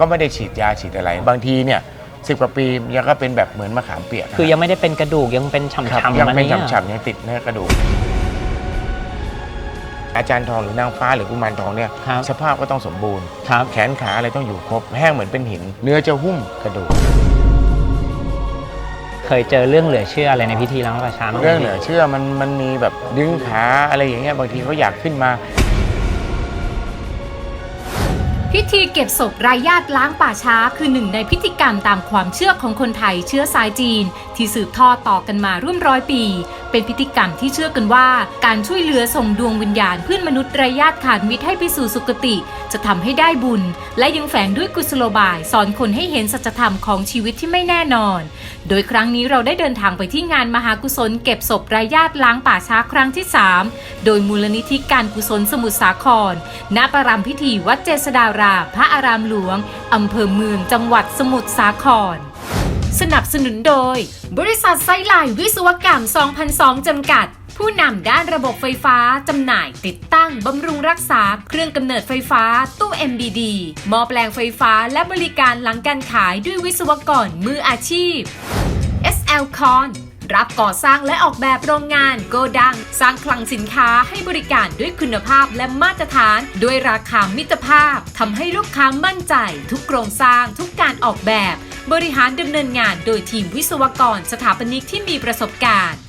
ก็ไม่ได้ฉีดยาฉีดอะไร บางทีเนี่ยสิบกว่าปียังก็เป็นแบบเหมือนมะขามเปียกนะคือยังไม่ได้เป็นกระดูกยังเป็นฉ่ครับำๆยังอะไรเป็นเงี้ยฉ่ำๆยังติดเนื้อกระดูก อาจารย์ทองหรือนางฟ้าหรือกุมารทองเนี่ยครับสภาพก็ต้องสมบูรณ์ ครับ แขนขาอะไรต้องอยู่ครบแห้งเหมือนเป็นหิน เนื้อจะหุ้มกระดูก เคยเจอเรื่องเหลือเชื่ออะไรในพิธีล้างประชาบ้างไหมเรื่องเหลือเชื่อมันมันมีแบบดึงขาอะไรอย่างเงี้ยบางทีเขาอยากขึ้นมา พิธีเก็บศพรายญาติล้างป่าช้าคือหนึ่งในพิธีกรรมตามความเชื่อของคนไทยเชื้อสายจีน ที่สืบทอดต่อกันมาร่วมร้อยปี เป็นพิธีกรรมที่เชื่อกันว่า การช่วยเหลือส่งดวงวิญญาณเพื่อนมนุษย์ไรายญาติขาดมิตรให้ไปสู่สุคติ จะทำให้ได้บุญ และยังแฝงด้วยกุศโลบาย สอนคนให้เห็นสัจธรรมของชีวิตที่ไม่แน่นอน โดยครั้งนี้เราได้เดินทางไปที่งานมหากุศลเก็บศพไรายญาติล้างป่าช้าครั้งที่ 3 โดยมูลนิธิการกุศลสมุทรสาคร ณ ประรำพิธีวัดเจษฎารามพระอารามหลวงอำเภอเมืองจังหวัดสมุทรสาคร สนับสนุนโดย บริษัทไซไลวิศวกรรม 2002 จำกัด ผู้นำด้านระบบไฟฟ้า จำหน่ายติดตั้งบำรุงรักษา เครื่องกำเนิดไฟฟ้า ตู้ MBD หม้อแปลงไฟฟ้าและบริการหลังการขายด้วยวิศวกรมืออาชีพ SL c o n รับก่อสร้างและออกแบบโรงงานโกดัง สร้างคลังสินค้าให้บริการด้วยคุณภาพและมาตรฐาน ด้วยราคามิตรภาพทำให้ลูกค้ามั่นใจ ทุกโครงสร้างทุกการออกแบบ บริหารดำเนินงานโดยทีมวิศวกรสถาปนิกที่มีประสบการณ์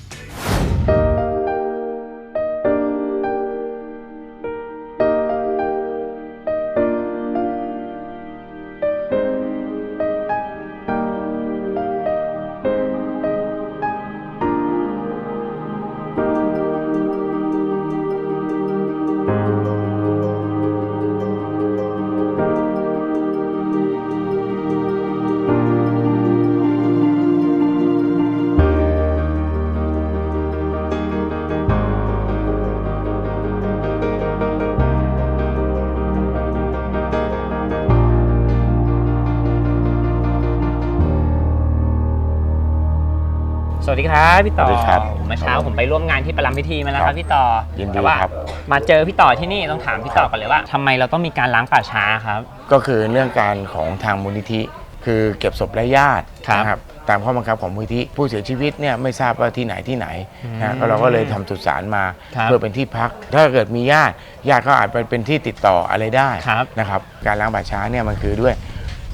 วัสดีครับพี่ต่อสวัสดีครับเมื่อเช้าผมไปร่วมงานที่ประรำพิธีมาแล้วคครัรับบพี่ต่อยินดีแต่ว่าครับ มาเจอพี่ต่อที่นี่ต้องถามพี่ต่อก่อนเลยว่าทำไมเราต้องมีการล้างป่าช้าครับ ก็คือเรื่องการของทางมูลนิธิ คือเก็บศพและญาติครับ นะครับตามข้อบังคับของมูลนิธิผู้เสียชีวิตเนี่ยไม่ทราบว่าที่ไหนที่ไหนอืมนะก็เราก็เลยทำสุสานมาครับ เพื่อเป็นที่พัก ถ้าเกิดมีญาติญาติก็อาจไปเป็นที่ติดต่ออะไรได้ ครับ นะครับการล้างป่าช้าเนี่ยมันคือด้วย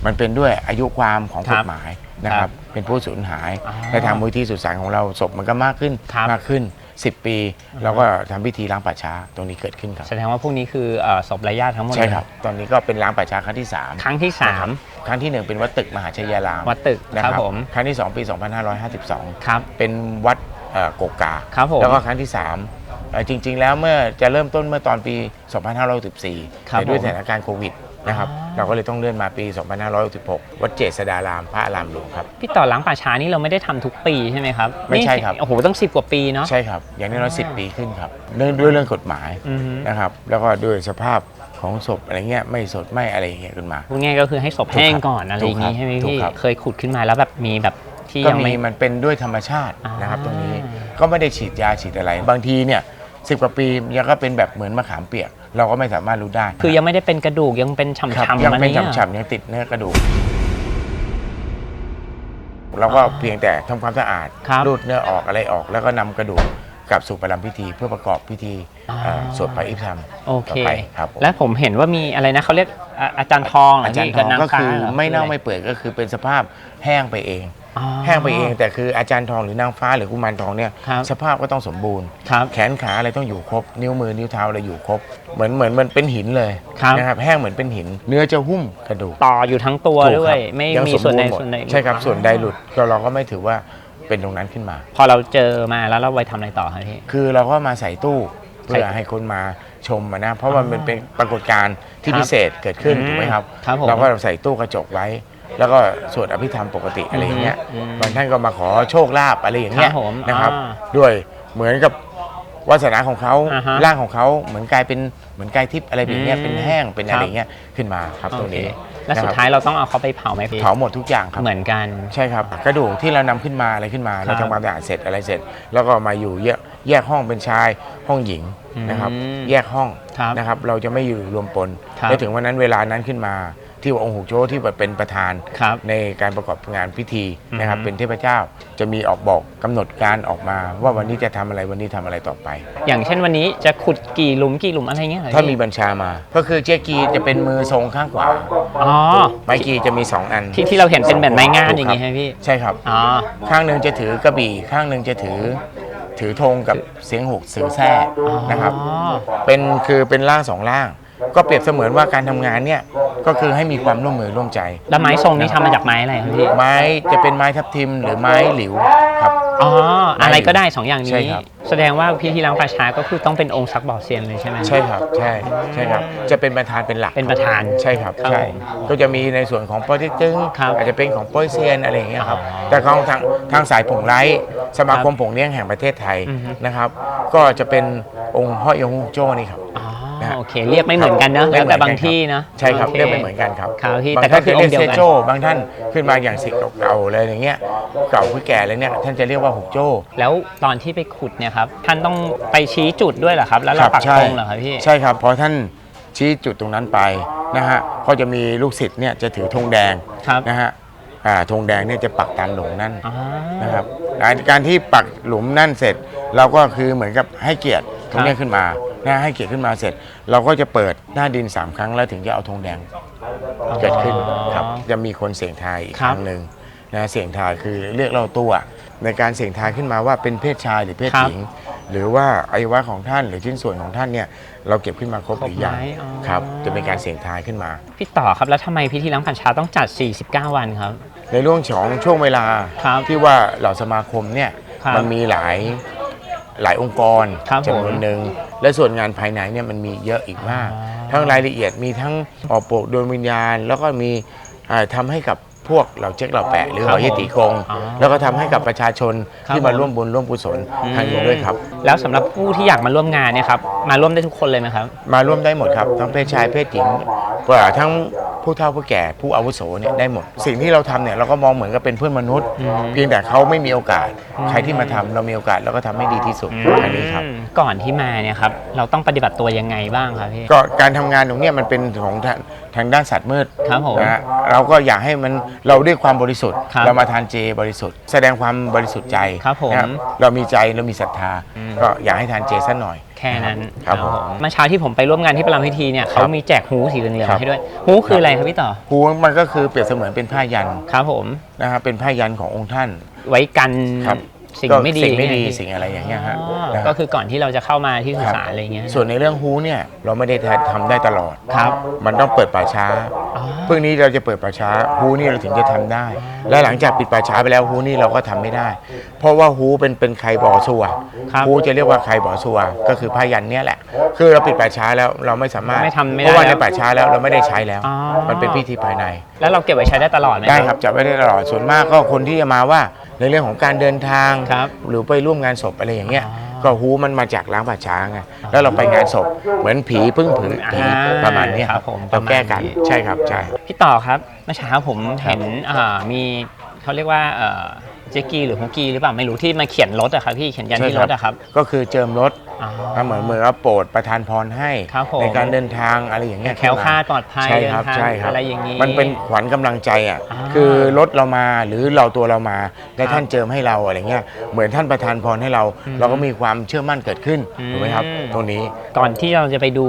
มันเป็นด้วยอายุความของคกรัฎบหมาย นะครับเป็นผู้สูญหายอ๋อและทางมูลนิธิสุสานของเราศพมันก็มากขึ้นครับมากขึ้น 10 ปีเราก็ทำพิธีล้างป่าช้าตรงนี้เกิดขึ้นครับแสดงว่าพวกนี้คือเอ่อศพรายญาติทั้งหมดใช่เลยครับตอนนี้ก็เป็นล้างป่าช้าครั้งที่สามครั้งที่สามครั้งที่หนึ่งเป็นวัดตึกมหาชัยยารามวัดตึกนะครับผมครั้งที่ 2 ปี 2552ครับเป็นวัดเอ่อโกกาครับผมแล้วก็ครั้งที่3เอ่อจริง ๆ แล้วเมื่อจะเริ่มต้นเมื่อตอนปี 2514ครับแต่ด้วยผมสถานการณ์โควิด นะครับอ๋อเราก็เลยต้องเลื่อนมาปี 2516วัดเจษฎารามพระอารามหลวงครับ พี่ต่อล้างป่าช้านี่เราไม่ได้ทำทุกปีใช่ไหมครับไม่ใช่ครับ นี่โอ้โหต้องสิบกว่าปีเนาะ ใช่ครับ อย่างน้อยๆอ่า10ปีขึ้นครับเนื่องด้วยเรื่องกฎหมายอือฮึ นะครับ แล้วก็ด้วยสภาพของศพอะไรเงี้ยไม่สดไม่อะไรอย่างเงี้ยขึ้นมา พูดง่ายๆก็คือให้ศพถูกครับแห้งก่อนอะไรอย่างงี้ถูกครับใช่ไหมถูกพี่ครับ เคยขุดขึ้นมาแล้วแบบมีแบบที่ก็ยังมีไม่ มันเป็นด้วยธรรมชาติอ่านนะครับตรงนี้ก็ไม่ได้ฉีดยาฉีดอะไร บางทีเนี่ยสิบกว่าปียังก็เป็นแบบเหมือนมะขามเปียก เราก็ไม่สามารถรู้ได้คือยังไม่ได้เป็นกระดูกยังเป็นฉ่ครับำๆยังอะไรเป็นเงี้ยฉ่ำๆยังติดเนื้อกระดูก เราก็เพียงแต่ทำความสะอาดครับ รูดเนื้อออกอะไรออก แล้วก็นำกระดูกกลับสู่ประลำพิธี เพื่อประกอบพิธีอ่าเอ่อสวดพระอิพธรรมโอเค ต่อไปครับผม และผมเห็นว่ามีอะไรนะเขาเรียกอ่าอาจารย์ทองเหอาจารย์พี่ทองบนก็คือฟ้หรไม่เน่าคืออะรไม่เปื่อยก็คือเป็นสภาพแห้งไปเองอ๋อ แห้งไปเอง แต่คืออาจารย์ทองหรือนางฟ้าหรือกุมารทองเนี่ยครับสภาพก็ต้องสมบูรณ์ ครับแขนขาอะไรต้องอยู่ครบ นิ้วมือนิ้วเท้าอะไรอยู่ครบ เหมือนเหมือนมันเป็นหินเลยครับ นะครับแห้งเหมือนเป็นหิน เนื้อจะหุ้มกระดูก ต่ออยู่ทั้งตัวถูกด้วครัยบไม่ยังมีสส่วนบูใดรณ์หมส่วนใดใช่ครับอ่าส่วนใดหลุดเราเราก็ไม่ถือว่าเป็นตรงนั้นขึ้นมา พอเราเจอมาแล้วเราไปทำอะไรต่อครับพี่ คือเราก็มาใส่ตู้เพื่อใส่ให้คนมาชมอะนะ เพราะว่ามันเป็นปรากฏการณ์ที่ครับพิเศษเกิดขึ้นอืมถูกไหมครับ ครับผม เราก็ใส่ตู้กระจกไว้ แล้วก็สวดอภิธรรมปกติอะไรอย่างเงี้ยอืมบางท่านก็มาขอโชคลาภอะไรอย่างเงี้ยครับผมนะครับอ่าด้วยเหมือนกับวาสนาของเขาอ่าฮะร่างของเขาเหมือนกลายเป็นเหมือนกายทิพย์อะไรแบบเนี้ยอืมเป็นแห้งเป็นอะครับไรอย่างเงี้ยขึ้นมาครับตรงนี้โอเคและสุดนะครับท้ายเราต้องเอาเขาไปเผาไหมพี่เผาหมดทุกอย่างครับ เหมือนกัน ใช่ครับกระดูกที่เรานำขึ้นมาอะไรขึ้นมาครับเราทำความสะอาดเสร็จอะไรเสร็จ แล้วก็มาอยู่แยกแยกห้องเป็นชายห้องหญิงนะครับ อืมแยกห้องครับนะครับ เราจะไม่อยู่รวมปนครับแล้วถึงวันนั้นเวลานั้นขึ้นมา ที่ว่าองค์หูโจ้ที่เป็นประธานครับในการประกอบงานพิธีนะครับอือฮึเป็นเทพเจ้าจะมีออกบอกกำหนดการออกมา ว่าวันนี้จะทำอะไรวันนี้ทำอะไรต่อไป อย่างเช่นวันนี้จะขุดกี่หลุมกี่หลุมอะไรเงี้ยเหรอถ้ามีพี่บัญชามา ก็คือเจ๊กีจะเป็นมือทรงข้างขวาอ๋อไม้กีจะมีสองอัน ที่ที่เราเห็นเป็นแบบไม้งานถูกอย่างครับงี้ใช่ไหมพี่ใช่ครับอ๋อข้างหนึ่งจะถือกระบี่ข้างหนึ่งจะถือถือธงกับเสียงหุกเสียงแท้นะครับอ๋อเป็นคือเป็นร่างสองร่าง ก็เปรียบเสมือนว่าการทำงานเนี่ยก็คือให้มีความร่วมมือร่วมใจ แล้วไม้ทรงนี้ทำมาจากไม้อะไรครับพี่ไม้จะเป็นไม้ทับทิมหรือไม้หลิวครับ อ๋ออะไรก็ได้สองอย่างใช่นี้ ครับ แสดงว่าพิธีล้างป่าช้าก็คือต้องเป็นองค์ซักบ่อเซียนเลยใช่ไหม ใช่ครับใช่ใช่ครับ จะเป็นประธานเป็นหลักเป็นประธานใช่ครับครับใช่ผมก็จะมีในส่วนของโปรเจกตึงครับอาจจะเป็นของโปรยเซียนอะไรอย่างเงี้ยครับอ๋อแต่ของทางทางสายผงไร้สมาคมครับผงเลี้ยงแห่งประเทศไทยอือฮึ นะครับ ก็จะเป็นองค์พ่อยงโจ้นี่ครับ อ๋อ นะฮะ โอเค เรียกไม่เหมือนกันเนอะไม่แล้วเหมืแต่อนกันบางที่นะใช่ครับโอเรียกไม่เหมือนกันครับครับพี่บางแต่ก็ท่านคือจะอเรีงยค์กเดียวกันเซโจ้บางท่านขึ้นมาอย่างสิทธิ์เก่าๆเลยอย่างเงี้ยเก่าผู้แก่เลยเนี่ยท่านจะเรียกว่าหกโจ้ แล้วตอนที่ไปขุดเนี่ยครับท่านต้องไปชี้จุดด้วยเหรอครับ แล้วเราครับปักใช่ธงเหรอครับพี่ ใช่ครับพอท่านชี้จุดตรงนั้นไปนะฮะก็จะมีลูกศิษย์เนี่ยจะถือธงแดงครับ นะฮะอ่าธงแดงเนี่ยจะปักตามหลุมนั่นอ๋อนะครับการการที่ปักหลุมนั่นเสร็จ เราก็คือเหมือนกับให้เกียรติ ตรงเนี้ยขึ้นมานะให้เกียรติขึ้นมาเสร็จ เราก็จะเปิดหน้าดินสามครั้งแล้วถึงจะเอาธงแดงเกิดขึ้นครับจะมีคนเสี่ยงทายอีกครั้งหนึ่งนะเสี่ยงทายคือเรียกเราตัวในการเสี่ยงทายขึ้นมาว่าเป็นเพศชายหรือเพศหญิง หรือว่าอวัยวะของท่านหรือชิ้นส่วนของท่านเนี่ยเราเก็บขึ้นมาครบหรือยังครบไหมอ๋อ ครับจะเป็นการเสี่ยงทายขึ้นมา พี่ต่อครับแล้วทำไมพิธีล้างป่าช้าต้องจัด 49 วันครับ ในเรื่องของช่วงเวลาครับที่ว่าเหล่าสมาคมเนี่ยครับมันมีหลาย หลายองค์กรครับจำนวนหนึ่งและส่วนงานภายในเนี่ยมันมีเยอะอีกมากอ๋อทั้งรายละเอียดมีทั้งออกโปรดดวงวิญญาณ แล้วก็มีอ่าทำาให้กับพวกเหล่าเจ๊กเหล่าแปะหรือครับเหล่าเยติกง อ๋อแล้วก็ทำให้กับประชาชนครับที่มาผม ร่วมบุญร่วมกุศลทางนี้ด้วยครับ แล้วสำหรับผู้ที่อยากมาร่วมงานเนี่ยครับมาร่วมได้ทุกคนเลยไหมครับ มาร่วมได้หมดครับ ทั้งเพศชายเพศหญิงกว่าทั้ง ผู้เฒ่าผู้แก่ผู้อาวุโสเนี่ยได้หมด สิ่งที่เราทำเนี่ยเราก็มองเหมือนกับเป็นเพื่อนมนุษย์อืมเพียงแต่เขาไม่มีโอกาสอืมใครที่มาทำเรามีโอกาสเราก็ทำให้ดีที่สุดอันนี้ครับ อืมก่อนที่มาเนี่ยครับ เราต้องปฏิบัติตัวยังไงบ้างครับพี่ ก็การทำงานตรงเนี้ยมันเป็นของทางทางด้านสัตว์มืดครับผมนะฮะเราก็อยากให้มันเราด้วยความบริสุทธิ์ ครับเรามาทานเจบริสุทธิ์ แสดงความบริสุทธิ์ใจครับผมนะเรามีใจเรามีศรัทธาอืมก็อยากให้ทานเจสักหน่อย แค่นั้นครับผม เมื่อเช้าที่ผมไปร่วมงานที่ประลำพิธีเนี่ยเขามีแจกหูสีเหลืองครับๆให้ด้วย หูคืออะไรครับพี่ต่อหูมันก็คือเปรียบเสมือนเป็นผ้ายันครับผม นะครับเป็นผ้ายันขององค์ท่าน ไว้กันครับ สิ่งก็ไม่ดีสิ่งไม่ดีเนี่ยสิ่งอะไรอย่างเงี้ยฮะอ๋อ นะฮะ ก็คือก่อนที่เราจะเข้ามาที่สุครับสานอะไรเงี้ย ส่วนในเรื่องฮูเนี่ยเราไม่ได้ทำได้ตลอด ครับ มันต้องเปิดป่าช้า อ๋อเพิ่งนี้เราจะเปิดป่าช้าฮูนี่เราถึงจะทำได้ และหลังจากปิดป่าช้าไปแล้วฮูนี่เราก็ทำไม่ได้ เพราะว่าฮูเป็นเป็นใครบ่อสัวครับฮูจะเรียกว่าใครบ่อสัวก็คือผ้ายันเนี่ยแหละ คือเราปิดป่าช้าแล้วเราไม่สามารถไม่ทำไม่ได้เพราะว่าในแล้วป่าช้าแล้วเราไม่ได้ใช้แล้ว อ๋อ มันเป็นพิธีภายใน แล้วเราเก็บไว้ใช้ได้ตลอดไหม ได้ครับจับไว้ได้ตลอดส่วนมากก็คนที่จะมาว่าในเรื่องของการเดินทางครับ หรือไปร่วมงานศพอะไรอย่างเงี้ยอ๋อก็ฮูมันมาจากล้างป่าช้าไงแล้วเราไปงานศพเหมือนผีพึ่งผือผีอ่าประมาณเนี้ยครับผมเราแก้กันประมาณนี้ใช่ครับใช่พี่ต่อครับเมื่อเช้าผมเห็นอ่ามีเขาเรียกว่าเอ่อ เจกีหรือฮุกกี้หรือเปล่าไม่รู้ที่มาเขียนรถอะครับพี่เขียนยันที่รถอะครับก็คือเจิมรถอ๋อ ก็เหมือนเหมือนว่าโปรดประทานพรให้ ครับผม ในการเดินทางอะไรอย่างเงี้ยแคล้วคลาดปลอดภัยใช่ครับเดินทางใช่ครับอะไรอย่างนี้ มันเป็นขวัญกำลังใจอะอ่าคือรถเรามาหรือเราตัวเรามาและครับท่านเจิมให้เราอะไรเงี้ยเหมือนท่านประทานพรให้เรา อืมเราก็มีความเชื่อมั่นเกิดขึ้นอืม ถูกไหมครับ ตรงนี้ ก่อนที่เราจะไปดู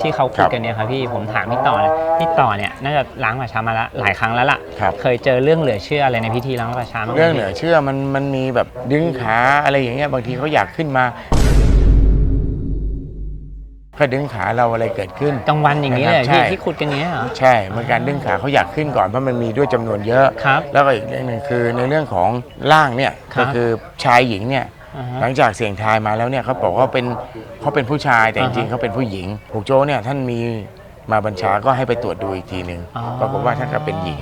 ที่เขาคคุรัยบกันเนี่ยครับพี่ผมถามพี่ต่อเลยพี่ต่อเนี่ยน่าจะล้างป่าช้ามาละหลายครั้งแล้วล่ะ ครับ เคยเจอเรื่องเหลือเชื่ออะไรในพิธีล้างป่าช้าบ้างไหมเรื่องเหนือเชื่อมันมันมีแบบดึงขาอะไรอย่างเงี้ยบางทีเขาอยากขึ้นมา ก็ดึงขาเราอะไรเกิดขึ้น กลางวันอย่างนี้เลยนะครับพี่ใช่ ที่ขุดกันเนี้ยเหรอ ใช่เมื่อการดึงขาเขาอยากขึ้นก่อนเพราะมันมีด้วยจำนวนเยอะ ครับแล้วก็อีกเรื่องหนึ่งคือในเรื่องของร่างเนี่ยครับ ก็คือชายหญิงเนี่ยอ่าฮะ หลังจากเสี่ยงทายมาแล้วเนี่ยเขาบอกว่าเป็นเขาเป็นผู้ชายแต่จอ่าฮะริงๆเขาเป็นผู้หญิงผูกโจ้เนี่ยท่านมีมาบัญชาก็ให้ไปตรวจดูอีกทีหนึ่งอ๋อปรากฏว่าท่านก็เป็นหญิง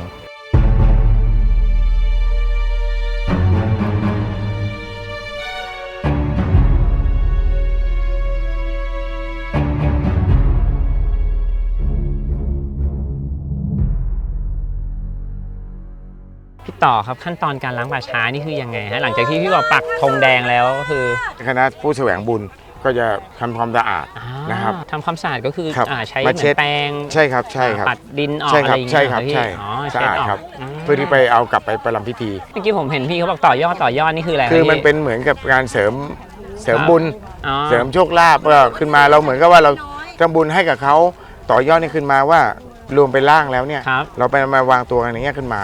ต่อครับขั้นตอนการล้างป่าช้านี่คือยังไงฮะหลังจากที่พี่บอกปักธงแดงแล้วก็คือคณะผู้แสวงบุญก็จะทำความสะอาดอ่านะครับ ทำความสะอาดก็คือครับอ่าใช้มาเหมืเช็อดนแปรงใช่ครับใช่ครับ ปัดดินออกใช่อะคไรรับอย่างเงี้ยใช่ครับเหอพี่ใช่อ๋อสะเช็ดอาดออกครับ มเพื่อที่ไปเอากลับไปประลำพิธี เมื่อกี้ผมเห็นพี่เขาบอกต่อยอดต่อยอดนี่คืออะไรคือรับมันพี่เป็นเหมือนกับการเสริมเสริมครับบุญ อ๋อ เสริมโชคลาภก็ขึ้นมาเราเหมือนกับว่าเราทำบุญให้กับเขาต่อยอดนี่ขึ้นมาว่ารวมเป็นร่างแล้วเนี่ย ครับ เราไปมาวางตัวกันอย่างเงี้ยขึ้นมา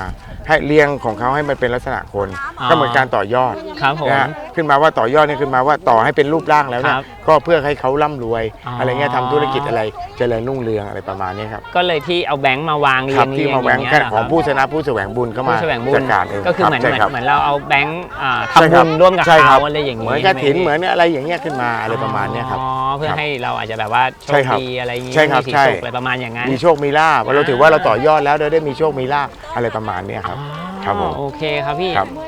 ให้เรียงของเขาให้มันเป็นลักษณะคนอ๋อก็เหมือนการต่อยอดครับผม นะฮะ ขึ้นมาว่าต่อยอดเนี่ยขึ้นมาว่าต่อให้เป็นรูปร่างแล้วเนี่คยรับก็เพื่อให้เขาร่ำรวยอ๋ออ อะไรเงี้ยทำธุรกิจอะไรเจริญรุ่งเรืองอะไรประมาณนี้ครับก็เลยที่เอาแบงค์มาวางเรีครัยบงที่เรียงมาแหวงย่างกันเงี้ยของเหรผู้ครับชนะผู้แสวงบุญเข้ามาผู้แสวงบุญจัดการเองก็คือเหมือนใช่เหมือนครับเหมือนเราเอาแบงค์อ่าใช่ทำคบุญร่วมกับใช่คเขาบอะไรอย่างเหงี้มือนกระถินใช่เหไหมือนอะไรอย่างเงี้ยขึ้นมาอะไรประมาณเนี้ยครับ อ๋อเพื่อครับให้เราอาจจะแบบว่าโชใช่คครับดีอะไรอย่างงี้ใช่ครับมีสีใช่ สุขอะไรประมาณอย่างนั้น มีโชคมีลาภเราถือว่าเราต่อยอดแล้วเราได้มีโชคมีลาภอะไรประมาณเนี้ยครับ ครับผม โอเคครับพี่ ครับ